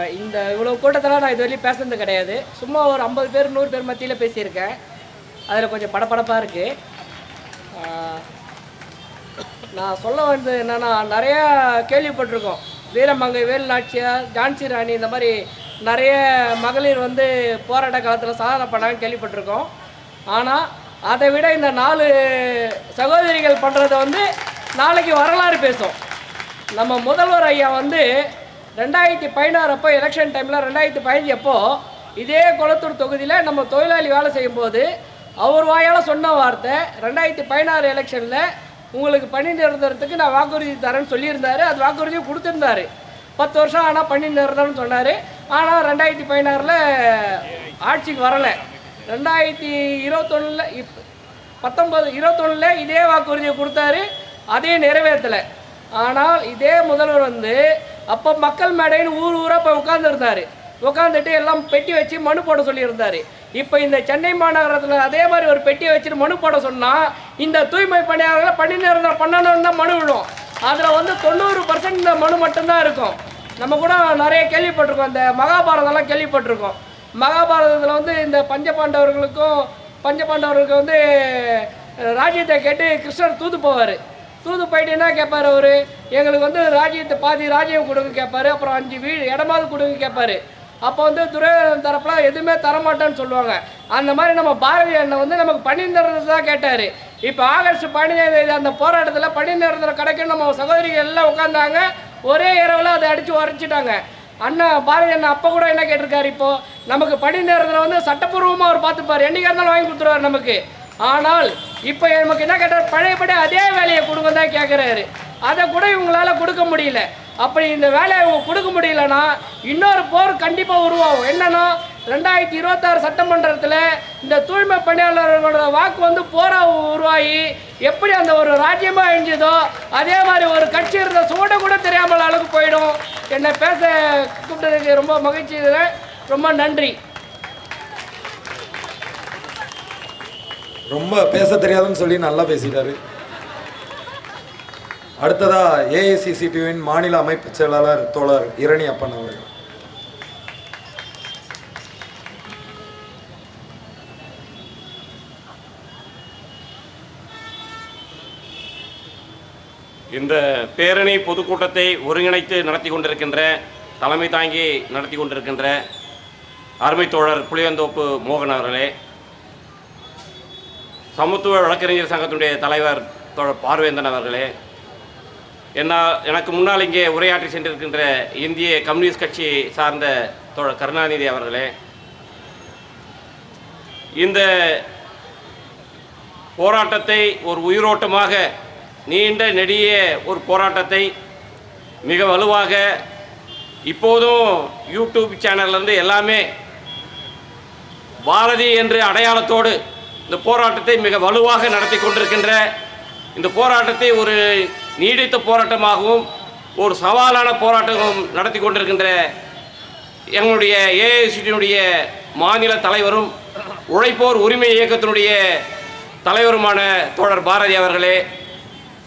இந்த இவ்வளோ கூட்டத்தில் நான் இது வரையும் பேசுனது கிடையாது. சும்மா ஒரு ஐம்பது பேர் நூறு பேர் மத்தியில் பேசியிருக்கேன். அதில் கொஞ்சம் படபடப்பாக இருக்குது நான் சொல்ல வந்தது என்னென்னா நிறையா கேள்விப்பட்டிருக்கோம். வீரமங்கை வேலு நாச்சியார் ஜான்சி ராணி இந்த மாதிரி நிறைய மகளிர் வந்து போராட்ட காலத்தில் சாதனை பண்ணாங்க கேள்விப்பட்டிருக்கோம். ஆனால் அதை விட இந்த நாலு சகோதரிகள் பண்ணுறத வந்து நாளைக்கு வரலாறு பேசும். நம்ம முதல்வர் ஐயா வந்து ரெண்டாயிரத்தி பதினாறு அப்போ எலெக்ஷன் டைமில் ரெண்டாயிரத்தி பதினஞ்சு அப்போ இதே குளத்தூர் தொகுதியில் நம்ம தொழிலாளி வேலை செய்யும்போது அவர் வாயால் சொன்ன வார்த்தை ரெண்டாயிரத்தி பதினாறு எலெக்ஷனில் உங்களுக்கு பணி நிரந்தரத்துக்கு நான் வாக்குறுதி தரேன்னு சொல்லியிருந்தாரு. அது வாக்குறுதியும் கொடுத்துருந்தாரு. பத்து வருஷம் ஆனால் பணி நிரந்தரம்னு சொன்னார். ஆனால் ரெண்டாயிரத்தி பதினாறில் ஆட்சிக்கு வரலை. ரெண்டாயிரத்தி இருபத்தொன்னில் இப் பத்தொன்பது இருபத்தொன்னில் இதே வாக்குறுதியை கொடுத்தாரு. அதையும் நிறைவேற்றலை. ஆனால் இதே முதல்வர் வந்து அப்போ மக்கள் மேடைன்னு ஊர் ஊராக போய் உட்காந்துருந்தாரு உட்காந்துட்டு எல்லாம் பெட்டி வச்சு மனு போட சொல்லியிருந்தார். இப்போ இந்த சென்னை மாநகரத்தில் அதே மாதிரி ஒரு பெட்டியை வச்சுட்டு மனு போட சொன்னால் இந்த தூய்மை பணியாளர்களை பணி இருந்தால் பண்ணணும்னு தான் மனு விடும் அதில் வந்து தொண்ணூறு பர்சன்ட் இந்த மனு மட்டும்தான் இருக்கும். நம்ம கூட நிறைய கேள்விப்பட்டிருக்கோம். இந்த மகாபாரதம்லாம் கேள்விப்பட்டிருக்கோம். மகாபாரதத்தில் வந்து இந்த பஞ்சபாண்டவர்களுக்கும் பஞ்சபாண்டவர்களுக்கு வந்து ராஜ்யத்தை கேட்டு கிருஷ்ணர் தூது போவார். தூது போயிட்டு என்ன கேட்பார் அவரு? எங்களுக்கு வந்து ராஜ்யத்தை பாதி ராஜ்யம் கொடுங்க கேட்பாரு அப்புறம் அஞ்சு வீடு இடமாவது கொடுங்க கேட்பாரு அப்போ வந்து துரையோதன் தரப்புல எதுவுமே தரமாட்டேன்னு சொல்லுவாங்க. அந்த மாதிரி நம்ம பாரதி அண்ணன் வந்து நமக்கு பணி நிரந்தரம் தான் கேட்டார். இப்போ ஆகஸ்ட் பதினேழு அந்த போராட்டத்தில் பணி நிரந்தரம் கிடைக்கும் நம்ம சகோதரிகள் எல்லாம் உட்காந்தாங்க ஒரே இரவில் அதை அடித்து உரைச்சிட்டாங்க அண்ணா பாரதி அண்ணா அப்போ கூட என்ன கேட்டிருக்காரு இப்போ? நமக்கு பணி நேரத்தில் வந்து சட்டப்பூர்வமாக அவர் பார்த்துப்பார். என்னைக்காக இருந்தாலும் வாங்கி கொடுத்துருவார் நமக்கு. ஆனால் இப்போ நமக்கு என்ன கேட்டார்? பழையபடி அதே வேலையை கொடுங்க தான் கேட்குறாரு அதை கூட இவங்களால கொடுக்க முடியல. அப்படி இந்த வேலையை இவங்க கொடுக்க முடியலன்னா இன்னொரு போர் கண்டிப்பாக உருவாகும். என்னன்னா ரெண்டாயிரத்தி இருபத்தாறு சட்டமன்றத்தில் இந்த தூய்மை பணியாளர்களோட வாக்கு வந்து போராக உருவாகி எப்படி அந்த ஒரு ராஜ்யமாக அழிஞ்சதோ அதே மாதிரி ஒரு கட்சி இருந்த சூட கூட தெரியாமல் அளவுக்கு போயிடும். என்னை பேச கூப்பிட்டதுக்கு ரொம்ப மகிழ்ச்சி. ரொம்ப நன்றி. ரொம்ப பேச தெரியாதுன்னு சொல்லி நல்லா பேசிட்டாரு. அடுத்ததா ஏஐசிசிடிவின் மாநில அமைப்பு செயலாளர் தோழர் இரணி அப்பன் அவர்கள். இந்த பேரணி பொதுக்கூட்டத்தை ஒருங்கிணைத்து நடத்தி கொண்டிருக்கின்ற தலைமை தாங்கி நடத்தி கொண்டிருக்கின்ற அருமை தோழர் புளியந்தோப்பு மோகன் அவர்களே சமத்துவ வழக்கறிஞர் சங்கத்தினுடைய தலைவர் பார்வேந்தன் அவர்களே என்ன எனக்கு முன்னால் இங்கே உரையாற்றி சென்றிருக்கின்ற இந்திய கம்யூனிஸ்ட் கட்சி சார்ந்த தோழர் கருணாநிதி அவர்களே இந்த போராட்டத்தை ஒரு உயிரோட்டமாக நீண்ட நெடிய ஒரு போராட்டத்தை மிக வலுவாக இப்போதும் யூடியூப் சேனல்லேருந்து எல்லாமே பாரதி என்று அடையாளத்தோடு இந்த போராட்டத்தை மிக வலுவாக நடத்தி கொண்டிருக்கின்ற இந்த போராட்டத்தை ஒரு நீடித்த போராட்டமாகவும் ஒரு சவாலான போராட்டமும் நடத்தி கொண்டிருக்கின்ற எங்களுடைய ஏஐசிடியினுடைய மாநில தலைவரும் உழைப்போர் உரிமை இயக்கத்தினுடைய தலைவருமான தோழர் பாரதி அவர்களே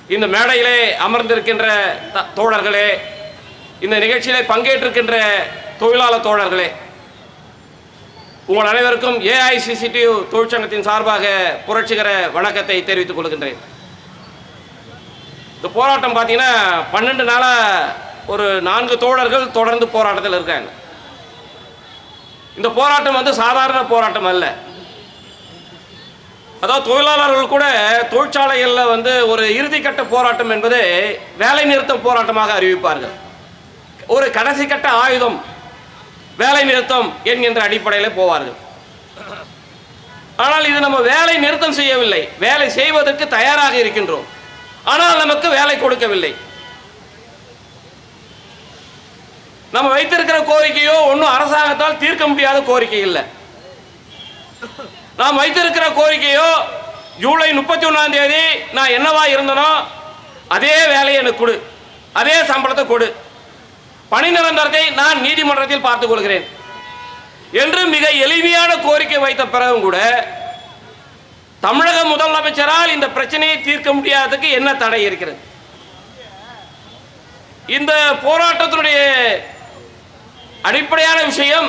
இந்த மேடையிலே அமர்ந்திருக்கின்ற த- தோழர்களே இந்த நிகழ்ச்சியிலே பங்கேற்றிருக்கின்ற தொழிலாளர் தோழர்களே உங்கள் அனைவருக்கும் ஏஐசிசிடி தொழிற்சங்கத்தின் சார்பாக புரட்சிகர வணக்கத்தை தெரிவித்துக் கொள்கின்றேன். இந்த போராட்டம் பார்த்தீங்கன்னா பன்னெண்டு நாளாக ஒரு நான்கு தோழர்கள் தொடர்ந்து போராட்டத்தில் இருக்காங்க. இந்த போராட்டம் வந்து சாதாரண போராட்டம் அல்ல. அதாவது தொழிலாளர்கள் கூட தொழிற்சாலைகளில் வந்து ஒரு இறுதிக்கட்ட போராட்டம் என்பது வேலைநிறுத்தப் போராட்டமாக அறிவிப்பார்கள். ஒரு கடைசி கட்ட ஆயுதம் வேலை நிறுத்தம் என்கின்ற அடிப்படையில் போவார்கள். ஆனால் இது நம்ம வேலை நிறுத்தம் செய்யவில்லை. வேலை செய்வதற்கு தயாராக இருக்கின்றோம். ஆனால் நமக்கு வேலை கொடுக்கவில்லை. நம்ம வைத்திருக்கிற கோரிக்கையோ ஒன்றும் அரசாங்கத்தால் தீர்க்க முடியாத கோரிக்கை இல்லை. நாம் வைத்திருக்கிற கோரிக்கையோ ஜூலை முப்பத்தி ஒன்றாம் தேதி நான் என்னவா இருந்தனோ அதே வேலையை எனக்கு கொடு. அதே சம்பளத்தை கொடு. பணி நிரந்தரத்தை நான் நீதிமன்றத்தில் பார்த்துக் கொள்கிறேன். என்று மிக எளிமையான கோரிக்கை வைத்த பிறகும் கூட தமிழக முதலமைச்சரால் இந்த பிரச்சனையை தீர்க்க முடியாததுக்கு என்ன தடை இருக்கிறது? இந்த போராட்டத்தினுடைய அடிப்படையான விஷயம்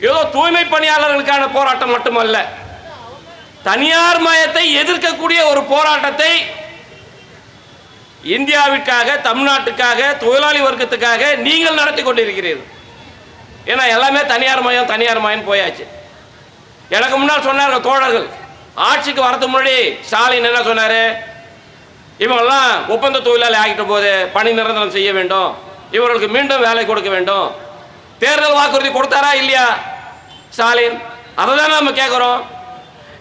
ஏதோ தூய்மை பணியாளர்களுக்கான போராட்டம் மட்டுமல்ல தனியார் மயத்தை எதிர்க்கக்கூடிய ஒரு போராட்டத்தை இந்தியாவிற்காக தமிழ்நாட்டுக்காக தொழிலாளி வர்க்கத்துக்காக நீங்கள் நடத்தி கொண்டிருக்கிறீர்கள். ஏன்னா எல்லாமே தனியார் மயம் தனியார் மயம் போயாச்சு. எனக்கு முன்னால் சொன்னார்கள் தோழர்கள் ஆட்சிக்கு வரதுக்கு முன்னாடி ஸ்டாலின் என்ன சொன்னார்? இவங்கெல்லாம் ஒப்பந்த தொழிலாளி ஆகிட்ட போது பணி நிரந்தரம் செய்ய வேண்டும். இவர்களுக்கு மீண்டும் வேலை கொடுக்க வேண்டும். தேர்தல் வாக்குறுதி கொடுத்தாரா இல்லையா ஸ்டாலின்? அதை தான் நம்ம கேட்குறோம்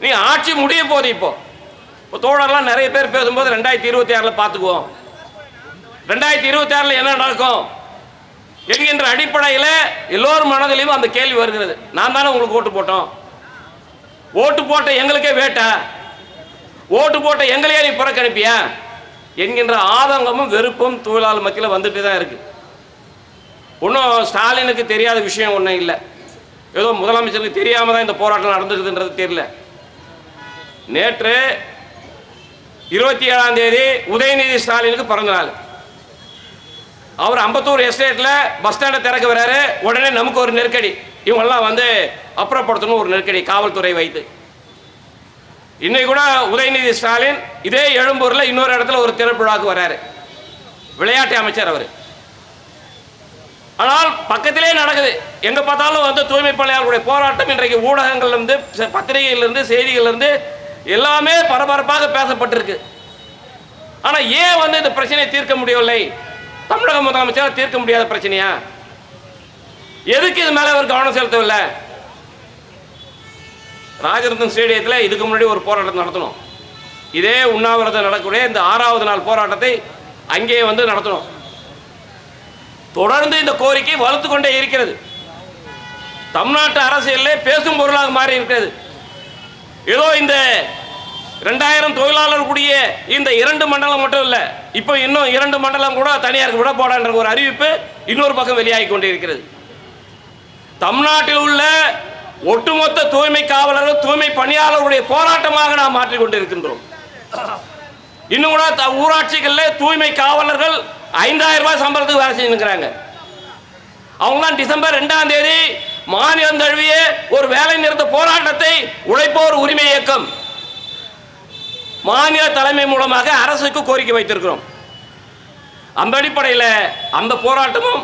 நீ ஆட்சி முடிய போகுது இப்போது இப்போ தோழர்லாம் நிறைய பேர் பேசும்போது ரெண்டாயிரத்தி இருபத்தி ஆறில் பார்த்துக்குவோம். ரெண்டாயிரத்தி இருபத்தி ஆறில் என்ன நடக்கும்? என்கின்ற அடிப்படையில் எல்லோரும் மனதிலையும் அந்த கேள்வி வருகிறது. நான் தானே உங்களுக்கு ஓட்டு போட்டோம். ஓட்டு போட்ட எங்களுக்கே வேட்டா. ஓட்டு போட்ட எங்களையே நீ புறக்கணிப்பியா? என்கின்ற ஆதங்கமும் வெறுப்பும் தொழிலாளர் மத்தியில் வந்துட்டு தான் இருக்கு. ஒன்றும் ஸ்டாலினுக்கு தெரியாத விஷயம் ஒன்றும் இல்லை. ஏதோ முதலமைச்சருக்கு தெரியாமல் தான் இந்த போராட்டம் நடந்துக்குதுன்றது தெரியல. நேற்று இருபத்தி ஏழாம் தேதி உதயநிதி ஸ்டாலினுக்கு பிறந்த நாள். அவர் அம்பத்தூர் எஸ்டேட்டில் பஸ் ஸ்டாண்டை திறக்க வராரு. உடனே நமக்கு ஒரு நெருக்கடி. இவங்கெல்லாம் வந்து அப்புறப்படுத்தணும் ஒரு நெருக்கடி காவல்துறை வைத்து. இன்னைக்கு கூட உதயநிதி ஸ்டாலின் இதே எழும்பூரில் இன்னொரு இடத்துல ஒரு திறப்புழாக்கு வராரு. விளையாட்டு அமைச்சர் அவர். ஆனால் பக்கத்திலே நடக்குது. எங்கே பார்த்தாலும் வந்து தூய்மை பணியாளர்களுடைய போராட்டம். இன்றைக்கு ஊடகங்கள்லேருந்து இருந்து செய்திகள்லேருந்து எல்லாமே பரபரப்பாக பேசப்பட்டிருக்கு. ஆனா ஏன் வந்து இந்த பிரச்சனையை தீர்க்க முடியவில்லை? தமிழக முதலமைச்சர் தீர்க்க முடியாத பிரச்சனையா? எதுக்கு இது மேல அவர் கவனம் செலுத்தவில்லை? ராஜரத்னம் ஸ்டேடியத்தில் இதுக்கு முன்னாடி ஒரு போராட்டம் நடத்தணும். இதே உண்ணாவிரதம் நடக்கக்கூடிய இந்த ஆறாவது நாள் போராட்டத்தை அங்கே வந்து நடத்தணும். தொடர்ந்து இந்த கோரிக்கை வலுத்து கொண்டே இருக்கிறது. தமிழ்நாட்டு அரசியலே பேசும் பொருளாக மாறி இருக்கிறது. ஏதோ இந்த ரெண்டாயிரம் தொழிலாளர் கூடிய இந்த இரண்டு மண்டலம் மட்டும் இல்லை இப்போ இன்னும் இரண்டு மண்டலம் கூட தனியாருக்கு விட போடான்ற ஒரு அறிவிப்பு இன்னொரு பக்கம் வெளியாகி கொண்டிருக்கிறது. தமிழ்நாட்டில் உள்ள ஒட்டுமொத்த தூய்மை காவலர்கள் தூய்மை பணியாளர்களுடைய போராட்டமாக நாம் மாற்றிக் கொண்டிருக்கின்றோம். இன்னும் கூட த- ஊராட்சிகளில் தூய்மை காவலர்கள் ஐந்தாயிரம் ரூபாய் சம்பளத்துக்கு வேலை செஞ்சுக்கிறாங்க அவங்களாம் டிசம்பர் ரெண்டாம் தேதி மாநிலம் தழுவிய ஒரு வேலை நிறுத்த போராட்டத்தை உழைப்போர் உரிமை இயக்கம். மாநில தலைமை மூலமாக அரசுக்கு கோரிக்கை வைத்திருக்கிறோம். அந்த அடிப்படையில் அந்த போராட்டமும்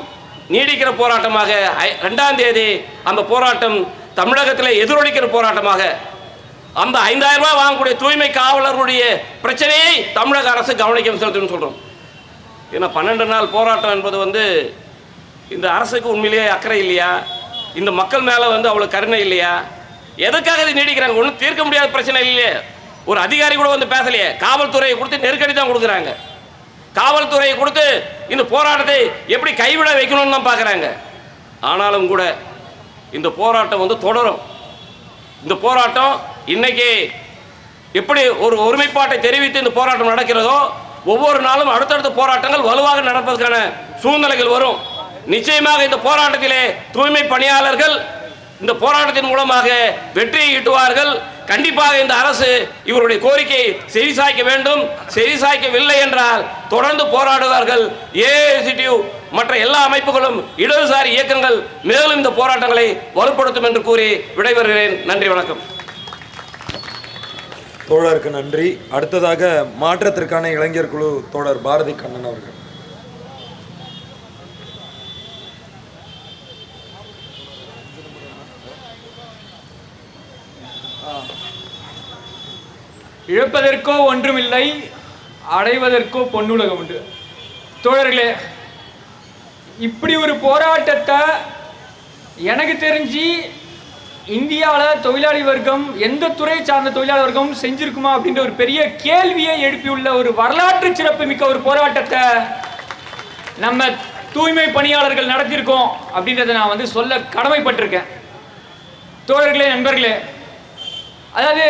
நீடிக்கிற போராட்டமாக ஐ- ரெண்டாம் தேதி அந்த போராட்டம் தமிழகத்தில் எதிரொலிக்கிற போராட்டமாக அந்த ஐந்தாயிரம் ரூபாய் வாங்கக்கூடிய தூய்மை காவலர்களுடைய பிரச்சனையை தமிழக அரசு கவனிக்க செலுத்தணும்னு சொல்கிறோம் ஏன்னா பன்னெண்டு நாள் போராட்டம் என்பது வந்து இந்த அரசுக்கு உண்மையிலேயே அக்கறை இல்லையா? இந்த மக்கள் மேலே வந்து அவ்வளோ கருணை இல்லையா? எதுக்காக இது நீடிக்கிறாங்க? ஒன்றும் தீர்க்க முடியாத பிரச்சனை இல்லையே. ஒரு அதிகாரி கூட வந்து பேசலையே. காவல்துறையை கொடுத்து நெருக்கடி தான் கொடுக்குறாங்க. காவல்துறையை கொடுத்து இந்த போராட்டத்தை எப்படி கைவிட வைக்கணும்னு தான் பார்க்குறாங்க. ஆனாலும் கூட இந்த போராட்டம் வந்து தொடரும். இந்த போராட்டம் இன்னைக்கு எப்படி ஒரு ஒருமைப்பாட்டை தெரிவித்து இந்த போராட்டம் நடக்கிறதோ ஒவ்வொரு நாளும் அடுத்தடுத்த போராட்டங்கள் வலுவாக நடப்பதற்கான சூழ்நிலைகள் வரும். நிச்சயமாக இந்த போராட்டத்திலே தூய்மை பணியாளர்கள் இந்த போராட்டத்தின் மூலமாக வெற்றியை ஈட்டுவார்கள். கண்டிப்பாக இந்த அரசு இவருடைய கோரிக்கையை செவிசாய்க்க வேண்டும். செவிசாய்க்கவில்லை என்றால் தொடர்ந்து போராடுவார்கள். ஏஐசிடியு மற்ற எல்லா அமைப்புகளும் இடதுசாரி இயக்கங்கள் மேலும் இந்த போராட்டங்களை வலுப்படுத்தும் என்று கூறி விடைபெறுகிறேன். நன்றி வணக்கம். தோழருக்கு நன்றி. அடுத்ததாக மாற்றத்திற்கான இளைஞர் குழு தோழர் பாரதி கண்ணன் அவர்கள். இழப்பதற்கோ ஒன்றுமில்லை அடைவதற்கோ பொன்னுலகம் உண்டு. தோழர்களே இப்படி ஒரு போராட்டத்தை எனக்கு தெரிஞ்சு இந்தியாவில் தொழிலாளி வர்க்கம் எந்த துறை சார்ந்த தொழிலாளி வர்க்கம் செஞ்சிருக்குமா அப்படின்ற ஒரு பெரிய கேள்வியை எழுப்பியுள்ள ஒரு வரலாற்று சிறப்புமிக்க ஒரு போராட்டத்தை நம்ம தூய்மை பணியாளர்கள் நடத்தியிருக்கோம் அப்படின்றத நான் வந்து சொல்ல கடமைப்பட்டிருக்கேன். தோழர்களே நண்பர்களே அதாவது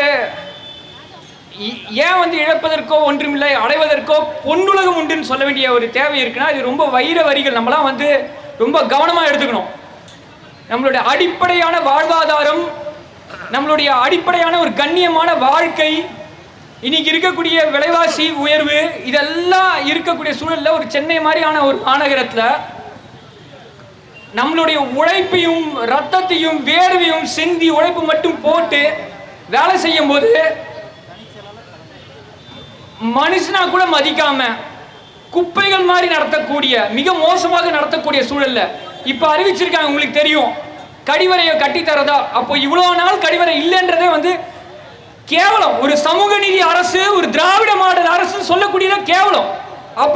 ஏன் வந்து இழப்பதற்கோ ஒன்றுமில்லை அடைவதற்கோ பொன்னுலகம் உண்டுன்னு சொல்ல வேண்டிய ஒரு தேவை இருக்குன்னா இது ரொம்ப வைர வரிகள். நம்மலாம் வந்து ரொம்ப கவனமாக எடுத்துக்கணும். நம்மளுடைய அடிப்படையான வாழ்வாதாரம் நம்மளுடைய அடிப்படையான ஒரு கண்ணியமான வாழ்க்கை இன்னைக்கு இருக்கக்கூடிய விலைவாசி உயர்வு இதெல்லாம் இருக்கக்கூடிய சூழலில் ஒரு சென்னை மாதிரியான ஒரு மாநகரத்தில் நம்மளுடைய உழைப்பையும் ரத்தத்தையும் வேர்வையும் சிந்தி உழைப்பு மட்டும் போட்டு வேலை செய்யும் போது மனுஷனா கூட மதிக்காம குப்பைகள் மாதிரி நடத்தக்கூடிய மிக மோசமாக நடத்தக்கூடிய சூழல்ல இப்ப அறிவிச்சிருக்காங்க உங்களுக்கு தெரியும். கடிவரையை கட்டி தரதா? அப்போ இவ்வளவு நாள் கடிவரை இல்லைன்றதே வந்து கேவலம். ஒரு சமூக நீதி அரசு ஒரு திராவிட மாடல் அரசு சொல்லக்கூடியதான் கேவலம்.